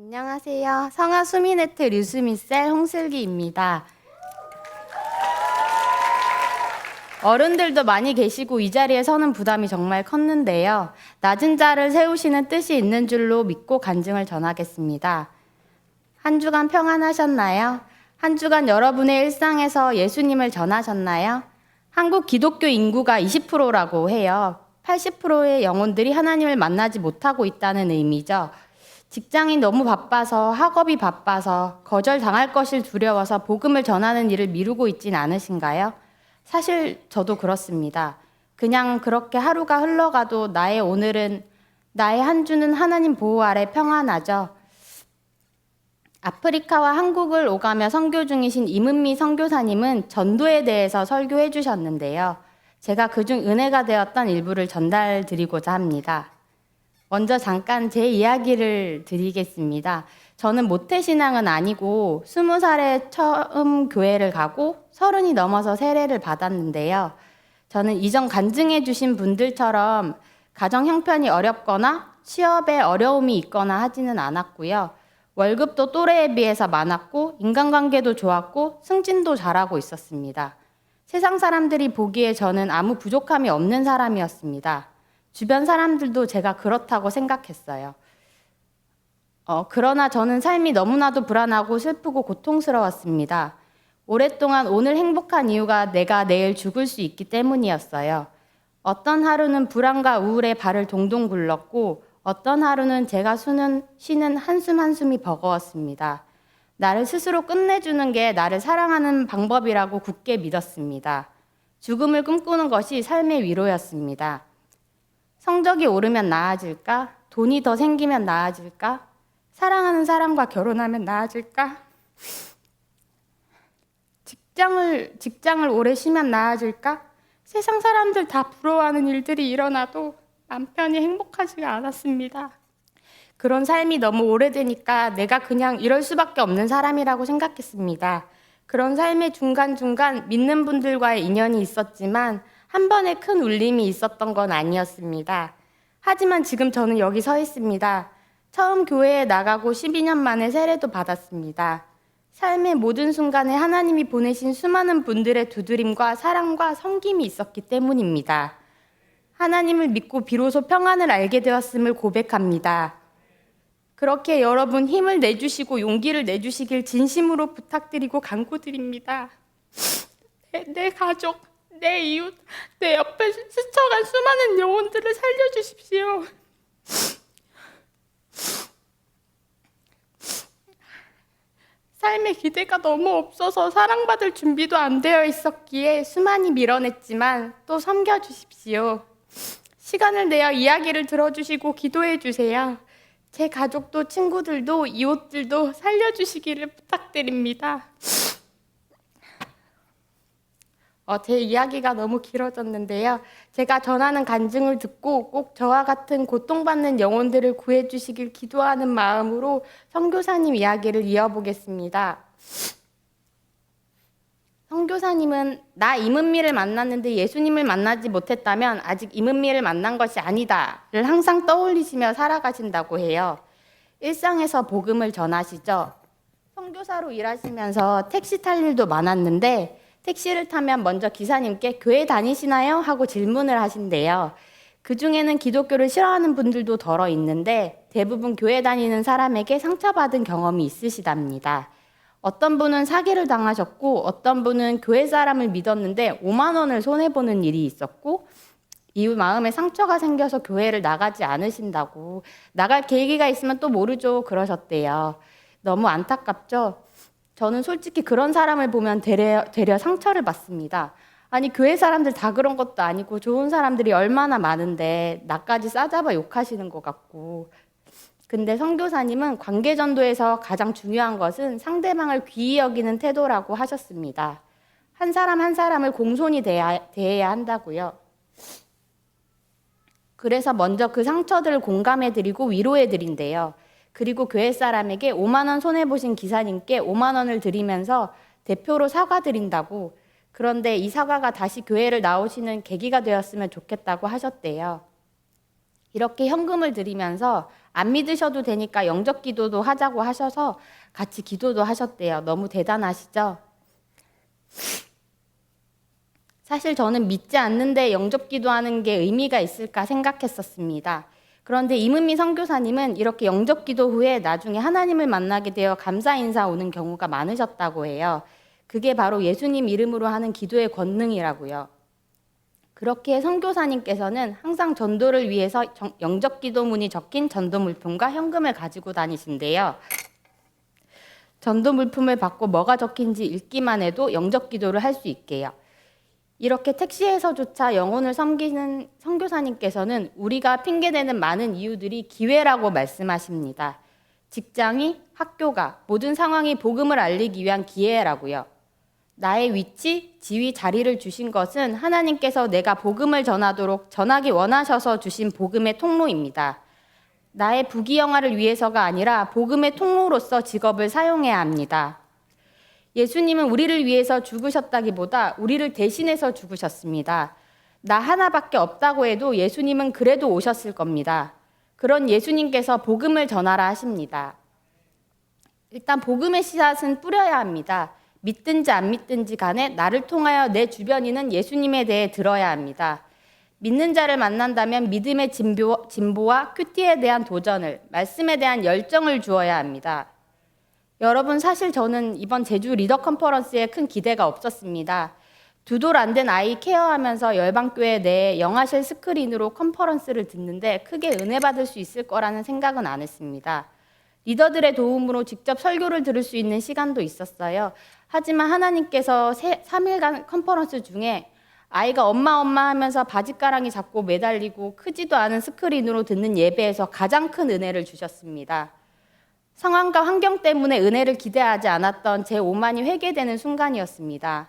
안녕하세요. 성화 수미네트 류수미셀 홍슬기입니다. 어른들도 많이 계시고 이 자리에 서는 부담이 정말 컸는데요. 낮은 자를 세우시는 뜻이 있는 줄로 믿고 간증을 전하겠습니다. 한 주간 평안하셨나요? 한 주간 여러분의 일상에서 예수님을 전하셨나요? 한국 기독교 인구가 20%라고 해요. 80%의 영혼들이 하나님을 만나지 못하고 있다는 의미죠. 직장이 너무 바빠서 학업이 바빠서 거절 당할 것을 두려워서 복음을 전하는 일을 미루고 있진 않으신가요? 사실 저도 그렇습니다. 그냥 그렇게 하루가 흘러가도 나의 오늘은 나의 한 주는 하나님 보호 아래 평안하죠. 아프리카와 한국을 오가며 선교 중이신 이문미 선교사님은 전도에 대해서 설교해 주셨는데요. 제가 그중 은혜가 되었던 일부를 전달 드리고자 합니다. 먼저 잠깐 제 이야기를 드리겠습니다. 저는 모태신앙은 아니고 스무 살에 처음 교회를 가고 서른이 넘어서 세례를 받았는데요. 저는 이전 간증해 주신 분들처럼 가정 형편이 어렵거나 취업에 어려움이 있거나 하지는 않았고요. 월급도 또래에 비해서 많았고 인간관계도 좋았고 승진도 잘하고 있었습니다. 세상 사람들이 보기에 저는 아무 부족함이 없는 사람이었습니다. 주변 사람들도 제가 그렇다고 생각했어요. 어, 그러나 저는 삶이 너무나도 불안하고 슬프고 고통스러웠습니다. 오랫동안 오늘 행복한 이유가 내가 내일 죽을 수 있기 때문이었어요. 어떤 하루는 불안과 우울에 발을 동동 굴렀고 어떤 하루는 제가 수는, 쉬는 한숨 한숨이 버거웠습니다. 나를 스스로 끝내주는 게 나를 사랑하는 방법이라고 굳게 믿었습니다. 죽음을 꿈꾸는 것이 삶의 위로였습니다. 성적이 오르면 나아질까? 돈이 더 생기면 나아질까? 사랑하는 사람과 결혼하면 나아질까? 직장을 직장을 오래 쉬면 나아질까? 세상 사람들 다 부러워하는 일들이 일어나도 남편이 행복하지가 않았습니다. 그런 삶이 너무 오래되니까 내가 그냥 이럴 수밖에 없는 사람이라고 생각했습니다. 그런 삶의 중간중간 믿는 분들과의 인연이 있었지만 한 번의 큰 울림이 있었던 건 아니었습니다. 하지만 지금 저는 여기 서 있습니다. 처음 교회에 나가고 12년 만에 세례도 받았습니다. 삶의 모든 순간에 하나님이 보내신 수많은 분들의 두드림과 사랑과 섬김이 있었기 때문입니다. 하나님을 믿고 비로소 평안을 알게 되었음을 고백합니다. 그렇게 여러분 힘을 내주시고 용기를 내주시길 진심으로 부탁드리고 간구드립니다. 내, 내 가족, 내 이웃, 내 옆에 스쳐간 수많은 영혼들을 살려주십시오. 삶의 기대가 너무 없어서 사랑받을 준비도 안 되어 있었기에 수많이 밀어냈지만 또 섬겨주십시오. 시간을 내어 이야기를 들어주시고 기도해 주세요. 제 가족도 친구들도 이웃들도 살려주시기를 부탁드립니다. 어, 제 이야기가 너무 길어졌는데요. 제가 전하는 간증을 듣고 꼭 저와 같은 고통받는 영혼들을 구해주시길 기도하는 마음으로 선교사님 이야기를 이어보겠습니다. 선교사님은 나 이문미를 만났는데 예수님을 만나지 못했다면 아직 이문미를 만난 것이 아니다를 항상 떠올리시며 살아가신다고 해요. 일상에서 복음을 전하시죠. 선교사로 일하시면서 택시 탈 일도 많았는데 택시를 타면 먼저 기사님께 교회 다니시나요? 하고 질문을 하신대요. 그 중에는 기독교를 싫어하는 분들도 덜어 있는데 대부분 교회 다니는 사람에게 상처받은 경험이 있으시답니다. 어떤 분은 사기를 당하셨고 어떤 분은 교회 사람을 믿었는데 5만 원을 손해 보는 일이 있었고 이후 마음에 상처가 생겨서 교회를 나가지 않으신다고 나갈 계기가 있으면 또 모르죠 그러셨대요. 너무 안타깝죠. 저는 솔직히 그런 사람을 보면 되려, 되려 상처를 받습니다. 아니 교회 사람들 다 그런 것도 아니고 좋은 사람들이 얼마나 많은데 나까지 싸잡아 욕하시는 것 같고 근데 선교사님은 관계 전도에서 가장 중요한 것은 상대방을 귀히 여기는 태도라고 하셨습니다. 한 사람 한 사람을 공손히 대해야, 대해야 한다고요. 그래서 먼저 그 상처들을 공감해 드리고 위로해 드린대요. 그리고 교회 사람에게 5만 원 손해 보신 기사님께 5만 원을 드리면서 대표로 사과드린다고 그런데 이 사과가 다시 교회를 나오시는 계기가 되었으면 좋겠다고 하셨대요. 이렇게 현금을 드리면서 안 믿으셔도 되니까 영접 기도도 하자고 하셔서 같이 기도도 하셨대요. 너무 대단하시죠? 사실 저는 믿지 않는데 영접 기도하는 게 의미가 있을까 생각했었습니다. 그런데 이문미 선교사님은 이렇게 영접 기도 후에 나중에 하나님을 만나게 되어 감사 인사 오는 경우가 많으셨다고 해요. 그게 바로 예수님 이름으로 하는 기도의 권능이라고요. 그렇게 선교사님께서는 항상 전도를 위해서 정- 영접 기도문이 적힌 전도 물품과 현금을 가지고 다니신데요. 전도 물품을 받고 뭐가 적힌지 읽기만 해도 영접 기도를 할 수 있게요. 이렇게 택시에서조차 영혼을 섬기는 선교사님께서는 우리가 핑계대는 많은 이유들이 기회라고 말씀하십니다. 직장이, 학교가, 모든 상황이 복음을 알리기 위한 기회라고요. 나의 위치, 지위, 자리를 주신 것은 하나님께서 내가 복음을 전하도록 전하기 원하셔서 주신 복음의 통로입니다. 나의 부귀영화를 위해서가 아니라 복음의 통로로서 직업을 사용해야 합니다. 예수님은 우리를 위해서 죽으셨다기보다 우리를 대신해서 죽으셨습니다. 나 하나밖에 없다고 해도 예수님은 그래도 오셨을 겁니다. 그런 예수님께서 복음을 전하라 하십니다. 일단 복음의 씨앗은 뿌려야 합니다. 믿든지 안 믿든지 간에 나를 통하여 내 주변인은 예수님에 대해 들어야 합니다. 믿는 자를 만난다면 믿음의 진보, 진보와 큐티에 대한 도전을, 말씀에 대한 열정을 주어야 합니다. 여러분, 사실 저는 이번 제주 리더 컨퍼런스에 큰 기대가 없었습니다. 두 돌 안 된 아이 케어하면서 열방교회 내 영화실 스크린으로 컨퍼런스를 듣는데 크게 은혜 받을 수 있을 거라는 생각은 안 했습니다. 리더들의 도움으로 직접 설교를 들을 수 있는 시간도 있었어요. 하지만 하나님께서 3일간 컨퍼런스 중에 아이가 엄마 엄마 하면서 바지가랑이 잡고 매달리고 크지도 않은 스크린으로 듣는 예배에서 가장 큰 은혜를 주셨습니다. 상황과 환경 때문에 은혜를 기대하지 않았던 제 오만이 회개되는 순간이었습니다.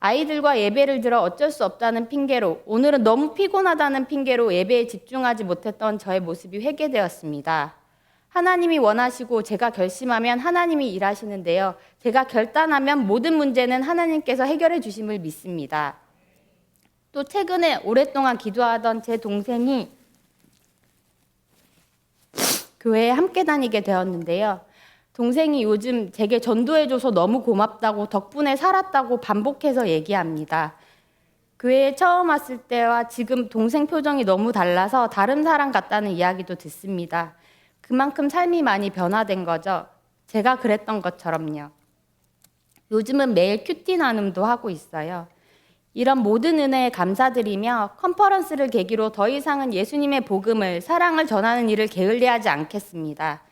아이들과 예배를 들어 어쩔 수 없다는 핑계로 오늘은 너무 피곤하다는 핑계로 예배에 집중하지 못했던 저의 모습이 회개되었습니다. 하나님이 원하시고 제가 결심하면 하나님이 일하시는데요. 제가 결단하면 모든 문제는 하나님께서 해결해 주심을 믿습니다. 또 최근에 오랫동안 기도하던 제 동생이 교회에 함께 다니게 되었는데요. 동생이 요즘 제게 전도해줘서 너무 고맙다고 덕분에 살았다고 반복해서 얘기합니다. 교회에 처음 왔을 때와 지금 동생 표정이 너무 달라서 다른 사람 같다는 이야기도 듣습니다. 그만큼 삶이 많이 변화된 거죠. 제가 그랬던 것처럼요. 요즘은 매일 큐티 나눔도 하고 있어요. 이런 모든 은혜에 감사드리며 컨퍼런스를 계기로 더 이상은 예수님의 복음을 사랑을 전하는 일을 게을리하지 않겠습니다.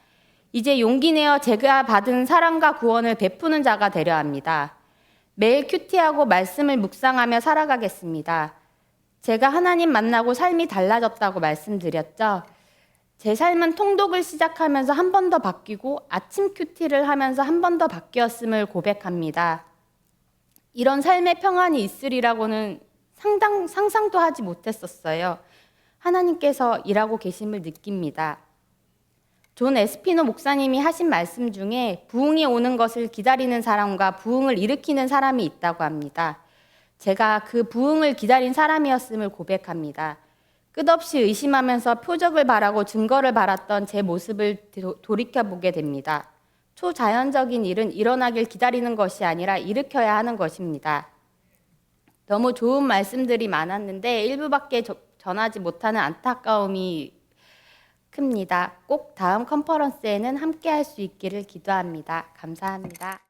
이제 용기 내어 제가 받은 사랑과 구원을 베푸는 자가 되려 합니다. 매일 큐티하고 말씀을 묵상하며 살아가겠습니다. 제가 하나님 만나고 삶이 달라졌다고 말씀드렸죠. 제 삶은 통독을 시작하면서 한 번 더 바뀌고 아침 큐티를 하면서 한 번 더 바뀌었음을 고백합니다. 이런 삶의 평안이 있으리라고는 상당, 상상도 하지 못했었어요. 하나님께서 일하고 계심을 느낍니다. 존 에스피노 목사님이 하신 말씀 중에 부흥이 오는 것을 기다리는 사람과 부흥을 일으키는 사람이 있다고 합니다. 제가 그 부흥을 기다린 사람이었음을 고백합니다. 끝없이 의심하면서 표적을 바라고 증거를 바랐던 제 모습을 돌이켜보게 됩니다. 초자연적인 일은 일어나길 기다리는 것이 아니라 일으켜야 하는 것입니다. 너무 좋은 말씀들이 많았는데 일부밖에 전하지 못하는 안타까움이 큽니다. 꼭 다음 컨퍼런스에는 함께 할 수 있기를 기도합니다. 감사합니다.